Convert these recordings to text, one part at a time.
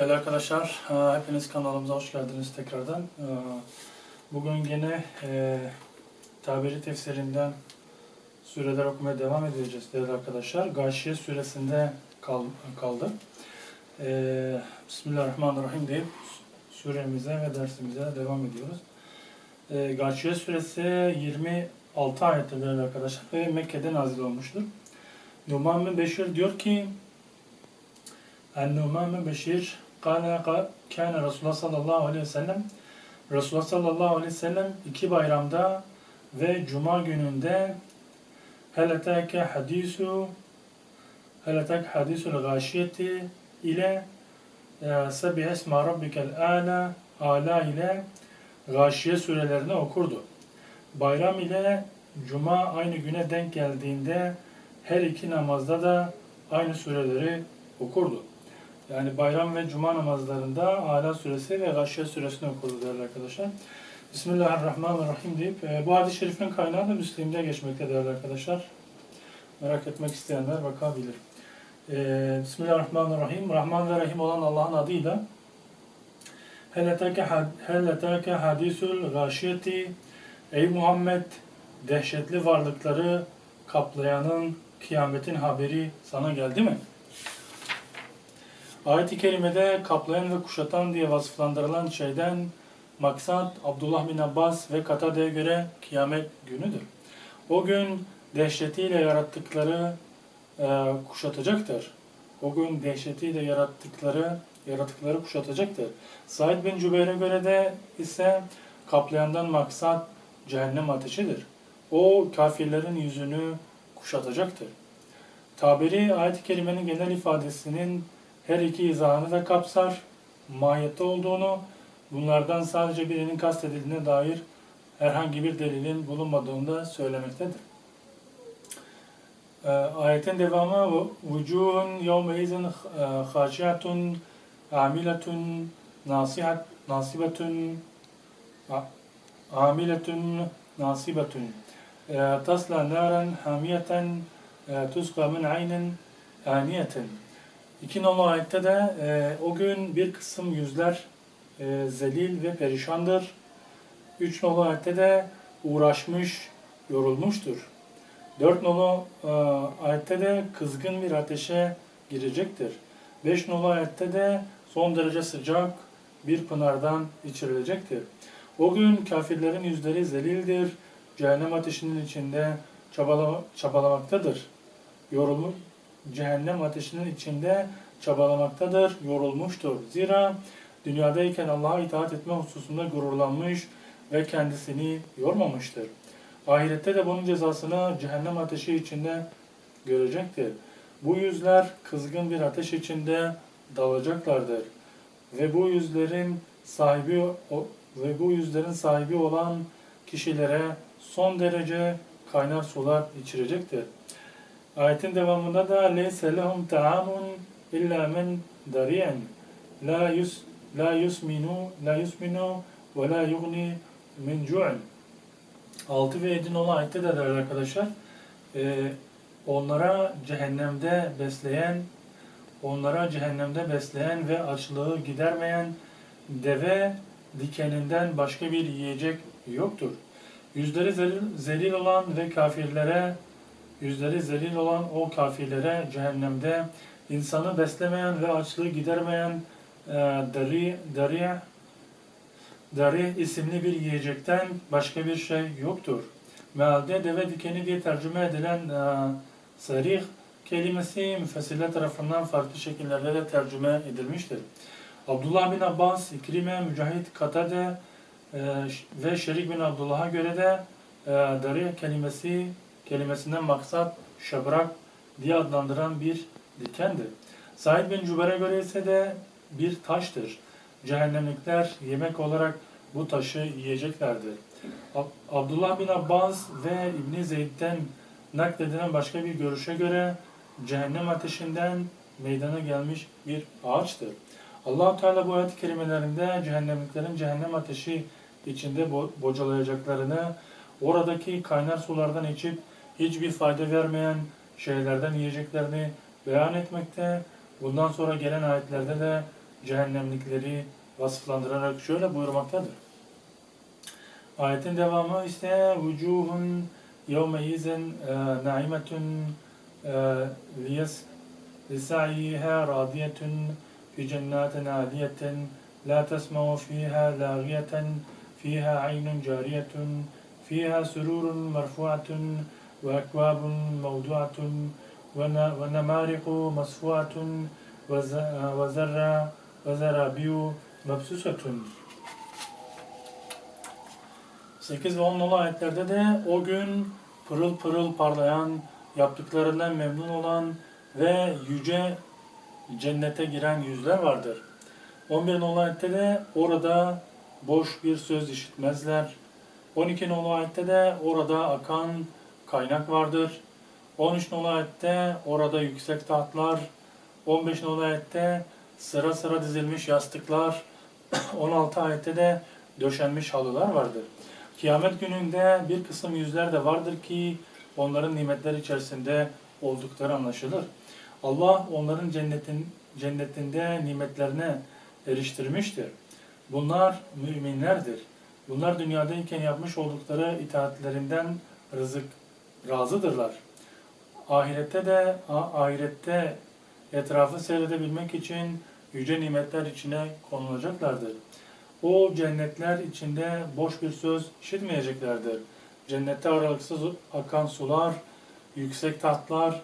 Değerli arkadaşlar, e, hepiniz kanalımıza hoş geldiniz tekrardan. E, bugün yine e, tabiri tefsirinden süreler okumaya devam edeceğiz değerli arkadaşlar. Gâşiye süresinde kal, kaldı. E, Bismillahirrahmanirrahim deyip süremize ve dersimize devam ediyoruz. E, Gâşiye suresi 26 ayette değerli arkadaşlar ve Mekke'de nazil olmuştur. Numan bin Beşir diyor ki, En-Numan bin Beşir Kâne Resulullah sallallahu aleyhi ve sellem Resulullah sallallahu aleyhi ve sellem iki bayramda ve cuma gününde Hel eteke hadisu Hel etek hadisul gâşiyeti ile e, Sebi esma rabbikel âlâ âlâ ile gâşiye surelerini okurdu. Bayram ile cuma aynı güne denk geldiğinde her iki namazda da aynı sureleri okurdu. Yani bayram ve cuma namazlarında Ala suresi ve Gâşiye suresini okurdu değerli arkadaşlar. Bismillahirrahmanirrahim deyip e, bu hadis-i şerifin kaynağı da Müslim'de geçmekte değerli arkadaşlar. Merak etmek isteyenler bakabilir. E, Bismillahirrahmanirrahim. Rahman ve Rahim olan Allah'ın adıyla Hel etake hadisul gâşiyeti Ey Muhammed dehşetli varlıkları kaplayanın kıyametin haberi sana geldi mi? Ayet-i Kerime'de kaplayan ve kuşatan diye vasıflandırılan şeyden maksat Abdullah bin Abbas ve Katade'ye göre kıyamet günüdür. O gün dehşetiyle yarattıkları e, kuşatacaktır. O gün dehşetiyle yarattıkları yaratıkları kuşatacaktır. Said bin Cübeyr'e göre de ise kaplayandan maksat cehennem ateşidir. O kafirlerin yüzünü kuşatacaktır. Tabiri ayet-i kerimenin genel ifadesinin her iki izahını da kapsar, mahiyette olduğunu, bunlardan sadece birinin kastedildiğine dair herhangi bir delilin bulunmadığını da söylemektedir. Ee, ayetin devamı وُجُوهٌ يَوْمَئِذٍ خَاشِعَةٌ عَامِلَةٌ نَاصِبَةٌ عَامِلَةٌ نَاصِبَةٌ تَصْلَى نَارًا حَامِيَةً تُسْقَى مِنْ عَيْنٍ آنِيَةٍ 2 nolu ayette de e, o gün bir kısım yüzler e, zelil ve perişandır. 3 nolu ayette de uğraşmış, yorulmuştur. 4 nolu e, ayette de kızgın bir ateşe girecektir. 5 nolu ayette de son derece sıcak bir pınardan içirilecektir. O gün kafirlerin yüzleri zelildir, cehennem ateşinin içinde çabala, çabalamaktadır. Yorulup cehennem ateşinin içinde çabalamaktadır, yorulmuştur. Zira dünyadayken Allah'a itaat etme hususunda gururlanmış ve kendisini yormamıştır. Ahirette de bunun cezasını cehennem ateşi içinde görecektir. Bu yüzler kızgın bir ateş içinde dalacaklardır. Ve bu yüzlerin sahibi ve bu yüzlerin sahibi olan kişilere son derece kaynar sular içirecektir. Ayetin devamında da leyse lehum ta'amun illa men dariyen la yus la yusminu la yusminu ve la yugni min cu'in 6 ve 7 olan ayette de der arkadaşlar e, onlara cehennemde besleyen onlara cehennemde besleyen ve açlığı gidermeyen deve dikeninden başka bir yiyecek yoktur. Yüzleri zelil, zelil olan ve kafirlere yüzleri zelil olan o kafirlere cehennemde insanı beslemeyen ve açlığı gidermeyen e, dari, dari, dari isimli bir yiyecekten başka bir şey yoktur. Mealde deve dikeni diye tercüme edilen e, sarih kelimesi müfessirler tarafından farklı şekillerde de tercüme edilmiştir. Abdullah bin Abbas, İkrime, Mücahit, Katade e, ve Şerik bin Abdullah'a göre de e, dari kelimesi kelimesinden maksat şabrak diye adlandıran bir dikendir. Said bin Cüber'e göre ise de bir taştır. Cehennemlikler yemek olarak bu taşı yiyeceklerdir. Abdullah bin Abbas ve İbni Zeyd'den nakledilen başka bir görüşe göre cehennem ateşinden meydana gelmiş bir ağaçtır. allah Teala bu ayet kelimelerinde cehennemliklerin cehennem ateşi içinde bo bocalayacaklarını, oradaki kaynar sulardan içip hiçbir fayda vermeyen şeylerden yiyeceklerini beyan etmekte. Bundan sonra gelen ayetlerde de cehennemlikleri vasıflandırarak şöyle buyurmaktadır. Ayetin devamı ise vucuhun yevme izen naimetun liyes lisaiha radiyetun fi cennetin aliyeten la tesma'u fiha lagiyeten fiha aynun cariyetun fiha sururun merfu'atun ve ekvabun mevdu'atun ون- ونمارق مصفوعة وز- وزرع وزرابيو مبسوسة 8 ve 10 nolu ayetlerde de o gün pırıl pırıl parlayan, yaptıklarından memnun olan ve yüce cennete giren yüzler vardır. 11 nolu ayette de orada boş bir söz işitmezler. 12 nolu ayette de orada akan kaynak vardır. 13 nolu ayette orada yüksek tahtlar, 15 nolu ayette sıra sıra dizilmiş yastıklar, 16 ayette de döşenmiş halılar vardır. Kıyamet gününde bir kısım yüzler de vardır ki onların nimetler içerisinde oldukları anlaşılır. Allah onların cennetin cennetinde nimetlerine eriştirmiştir. Bunlar müminlerdir. Bunlar dünyadayken yapmış oldukları itaatlerinden rızık razıdırlar. Ahirette de ahirette etrafı seyredebilmek için yüce nimetler içine konulacaklardır. O cennetler içinde boş bir söz işitmeyeceklerdir. Cennette aralıksız akan sular, yüksek tahtlar,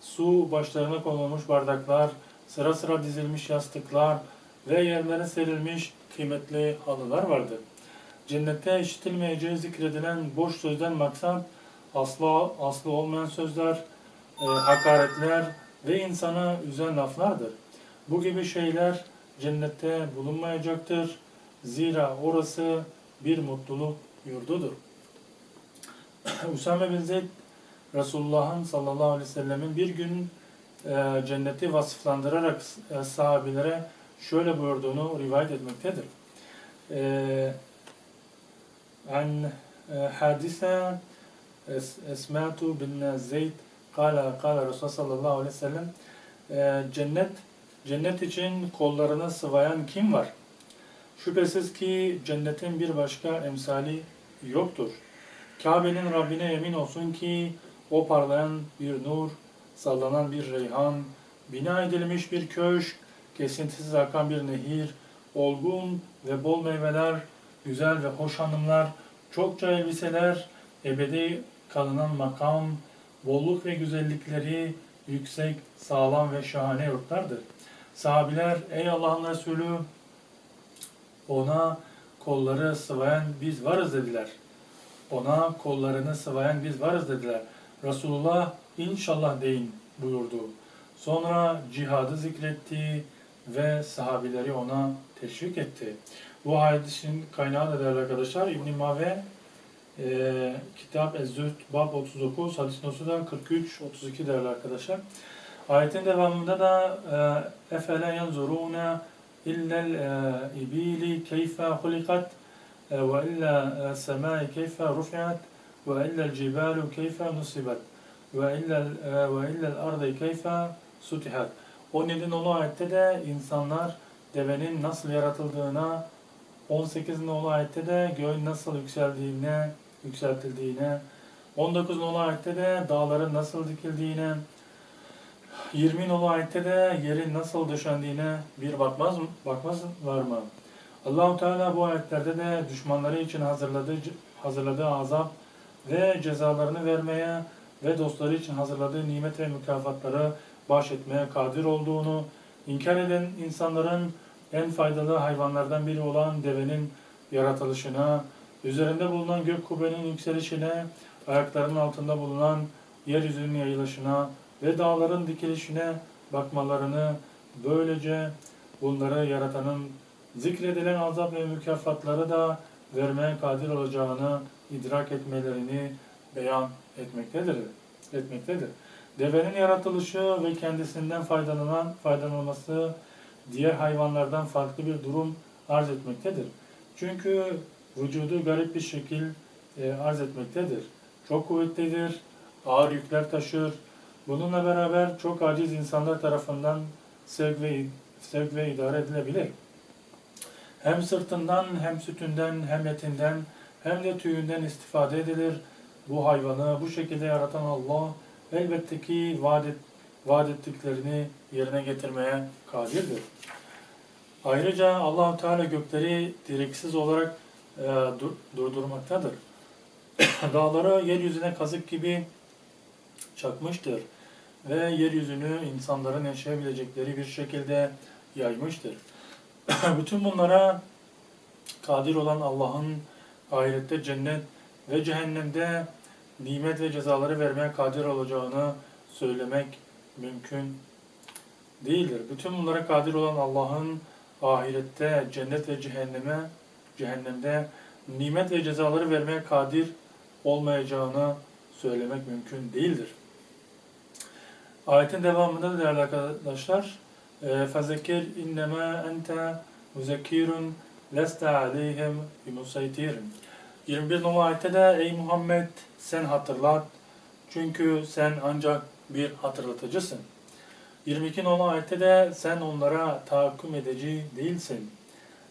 su başlarına konulmuş bardaklar, sıra sıra dizilmiş yastıklar ve yerlere serilmiş kıymetli halılar vardır. Cennette işitilmeyeceği zikredilen boş sözden maksat aslı, aslı olmayan sözler, e, hakaretler ve insanı üzen laflardır. Bu gibi şeyler cennette bulunmayacaktır. Zira orası bir mutluluk yurdudur. Usame bin Zeyd Resulullah'ın sallallahu aleyhi ve sellemin bir gün e, cenneti vasıflandırarak e, sahabilere şöyle buyurduğunu rivayet etmektedir. E, an e, hadise Esmatu bin Zeyd kala kala Resulullah sallallahu aleyhi ve sellem e, cennet cennet için kollarını sıvayan kim var? Şüphesiz ki cennetin bir başka emsali yoktur. Kabe'nin Rabbine emin olsun ki o parlayan bir nur, sallanan bir reyhan, bina edilmiş bir köşk, kesintisiz akan bir nehir, olgun ve bol meyveler, güzel ve hoş hanımlar, çokça elbiseler, ebedi kalınan makam, bolluk ve güzellikleri yüksek, sağlam ve şahane yurtlardır. Sahabiler, ey Allah'ın Resulü, ona kolları sıvayan biz varız dediler. Ona kollarını sıvayan biz varız dediler. Resulullah inşallah deyin buyurdu. Sonra cihadı zikretti ve sahabileri ona teşvik etti. Bu hadisin kaynağı da değerli arkadaşlar İbn-i Mave e, Kitap Ez-Zühd Bab 39 hadis notu da 43-32 değerli arkadaşlar. Ayetin devamında da e, efele yanzuruna illel e, ibili keyfe hulikat e, ve illa semai keyfe rufiat ve illel cibalu keyfe nusibat ve illel ve illel ardı keyfe sutihat. 17 nolu ayette de insanlar devenin nasıl yaratıldığına 18 nolu ayette de göğün nasıl yükseldiğine, yükseltildiğine, 19 nolu ayette de dağların nasıl dikildiğine, 20 nolu ayette de yerin nasıl döşendiğine bir bakmaz mı? Bakmazlar mı? Allahu Teala bu ayetlerde de düşmanları için hazırladığı hazırladığı azap ve cezalarını vermeye ve dostları için hazırladığı nimet ve mükafatları bahşetmeye kadir olduğunu, inkar eden insanların en faydalı hayvanlardan biri olan devenin yaratılışına, üzerinde bulunan gök kubbenin yükselişine, ayaklarının altında bulunan yeryüzünün yayılışına ve dağların dikilişine bakmalarını, böylece bunları yaratanın zikredilen azap ve mükafatları da vermeye kadir olacağını idrak etmelerini beyan etmektedir. etmektedir. Devenin yaratılışı ve kendisinden faydalanan faydalanması diğer hayvanlardan farklı bir durum arz etmektedir. Çünkü vücudu garip bir şekil e, arz etmektedir. Çok kuvvetlidir, ağır yükler taşır. Bununla beraber çok aciz insanlar tarafından sevk ve sevk ve idare edilebilir. Hem sırtından hem sütünden hem etinden hem de tüyünden istifade edilir. Bu hayvanı bu şekilde yaratan Allah elbette ki vaat, vaat ettiklerini yerine getirmeye kadirdir. Ayrıca Allahu Teala gökleri direksiz olarak e, dur- durdurmaktadır. Dağları yeryüzüne kazık gibi çakmıştır ve yeryüzünü insanların yaşayabilecekleri bir şekilde yaymıştır. Bütün bunlara kadir olan Allah'ın ahirette cennet ve cehennemde nimet ve cezaları vermeye kadir olacağını söylemek mümkün değildir. Bütün bunlara kadir olan Allah'ın ahirette cennet ve cehenneme cehennemde nimet ve cezaları vermeye kadir olmayacağını söylemek mümkün değildir. Ayetin devamında da değerli arkadaşlar فَذَكِرْ اِنَّمَا اَنْتَ مُزَكِّرٌ لَسْتَ عَلَيْهِمْ بِمُسَيْتِرٍ 21 numara ayette de ey Muhammed sen hatırlat çünkü sen ancak bir hatırlatıcısın. 22 numara ayette de sen onlara tahakküm edici değilsin.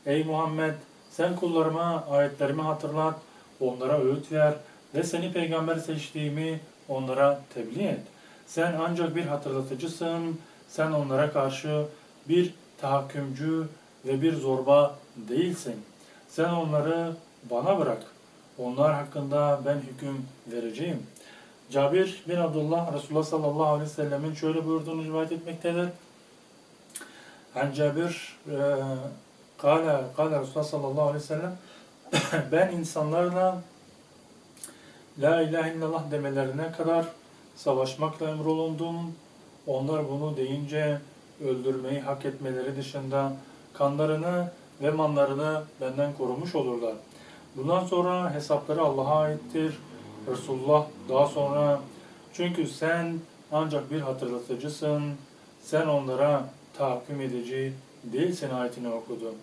Ey Muhammed sen kullarıma ayetlerimi hatırlat, onlara öğüt ver ve seni peygamber seçtiğimi onlara tebliğ et. Sen ancak bir hatırlatıcısın, sen onlara karşı bir tahakkümcü ve bir zorba değilsin. Sen onları bana bırak. Onlar hakkında ben hüküm vereceğim. Cabir bin Abdullah Resulullah sallallahu aleyhi ve sellemin şöyle buyurduğunu rivayet etmektedir. An Cabir e, kâle, kâle Resulullah sallallahu aleyhi ve sellem ben insanlarla La ilahe illallah demelerine kadar savaşmakla emrolundum. Onlar bunu deyince öldürmeyi hak etmeleri dışında kanlarını ve mallarını benden korumuş olurlar. Bundan sonra hesapları Allah'a aittir. Resulullah daha sonra çünkü sen ancak bir hatırlatıcısın. Sen onlara tahakküm edici değilsin ayetini okudu.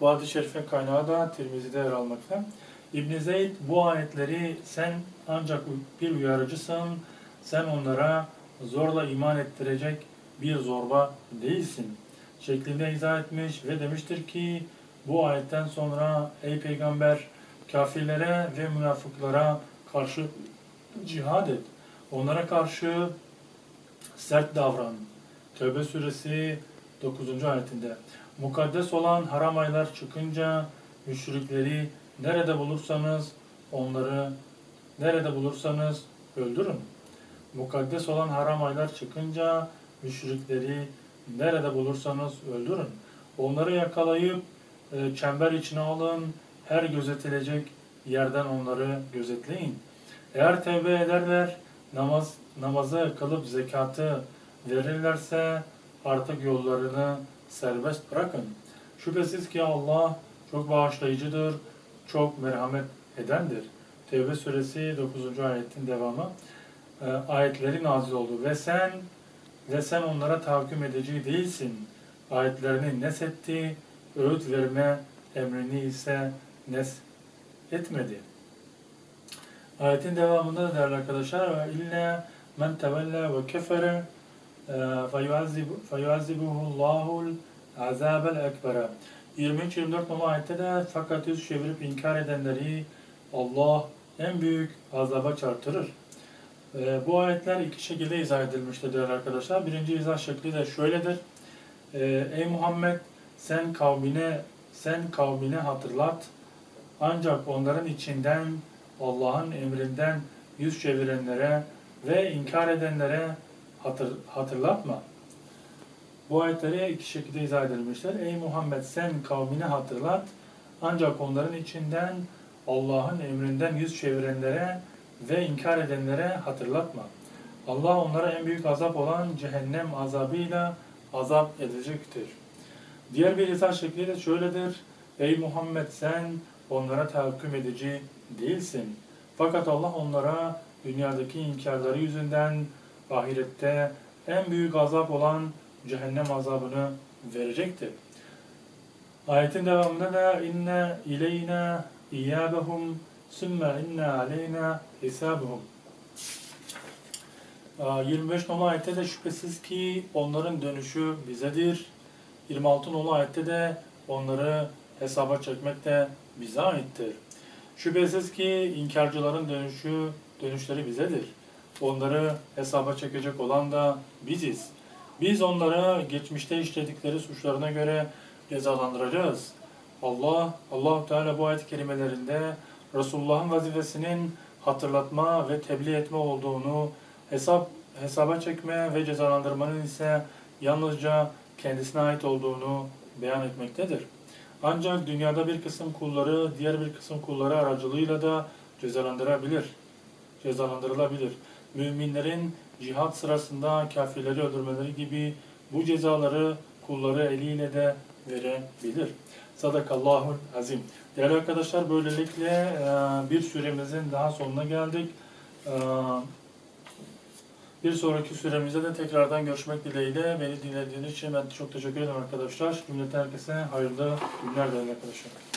Bu hadis-i şerifin kaynağı da Tirmizi'de yer almakta. İbn Zeyd bu ayetleri sen ancak bir uyarıcısın, sen onlara zorla iman ettirecek bir zorba değilsin şeklinde izah etmiş ve demiştir ki bu ayetten sonra ey peygamber kafirlere ve münafıklara karşı cihad et. Onlara karşı sert davran. Tövbe suresi 9. ayetinde. Mukaddes olan haram aylar çıkınca müşrikleri nerede bulursanız onları nerede bulursanız öldürün. Mukaddes olan haram aylar çıkınca müşrikleri nerede bulursanız öldürün. Onları yakalayıp e, çember içine alın. Her gözetilecek yerden onları gözetleyin. Eğer tevbe ederler, namaz namazı kılıp zekatı verirlerse artık yollarını serbest bırakın. Şüphesiz ki Allah çok bağışlayıcıdır, çok merhamet edendir. Tevbe suresi 9. ayetin devamı. E, ayetleri nazil oldu. Ve sen ve sen onlara tahakküm edici değilsin. Ayetlerini nesetti, öğüt verme emrini ise nes etmedi. Ayetin devamında da değerli arkadaşlar illa men tevella ve kefere feyuazzibuhu Allahul azabel ekbere 23-24 numara ayette de fakat yüz çevirip inkar edenleri Allah en büyük azaba çarptırır. Ee, bu ayetler iki şekilde izah edilmiştir değerli arkadaşlar. Birinci izah şekli de şöyledir. Ee, Ey Muhammed sen kavmine sen kavmine hatırlat. Ancak onların içinden Allah'ın emrinden yüz çevirenlere ve inkar edenlere hatır, hatırlatma. Bu ayetleri iki şekilde izah edilmiştir. Ey Muhammed sen kavmine hatırlat. Ancak onların içinden Allah'ın emrinden yüz çevirenlere ve inkar edenlere hatırlatma. Allah onlara en büyük azap olan cehennem azabıyla azap edecektir. Diğer bir izah şekli de şöyledir. Ey Muhammed sen onlara tahakküm edici değilsin. Fakat Allah onlara dünyadaki inkarları yüzünden ahirette en büyük azap olan cehennem azabını verecektir. Ayetin devamında da inne ileyna iyâbehum sümme inne aleyna hisabuhum. 25 numara ayette de şüphesiz ki onların dönüşü bizedir. 26 nolu ayette de onları hesaba çekmek de bize aittir. Şüphesiz ki inkarcıların dönüşü, dönüşleri bizedir. Onları hesaba çekecek olan da biziz. Biz onları geçmişte işledikleri suçlarına göre cezalandıracağız. Allah, allah Teala bu ayet-i kerimelerinde Resulullah'ın vazifesinin hatırlatma ve tebliğ etme olduğunu, hesap hesaba çekme ve cezalandırmanın ise yalnızca kendisine ait olduğunu beyan etmektedir. Ancak dünyada bir kısım kulları diğer bir kısım kulları aracılığıyla da cezalandırabilir. Cezalandırılabilir. Müminlerin cihat sırasında kafirleri öldürmeleri gibi bu cezaları kulları eliyle de verebilir. Sadakallahul azim. Değerli arkadaşlar böylelikle e, bir süremizin daha sonuna geldik. E, Bir sonraki süremizde de tekrardan görüşmek dileğiyle. Beni dinlediğiniz için ben çok teşekkür ederim arkadaşlar. Cümleten herkese hayırlı günler değerli arkadaşlar.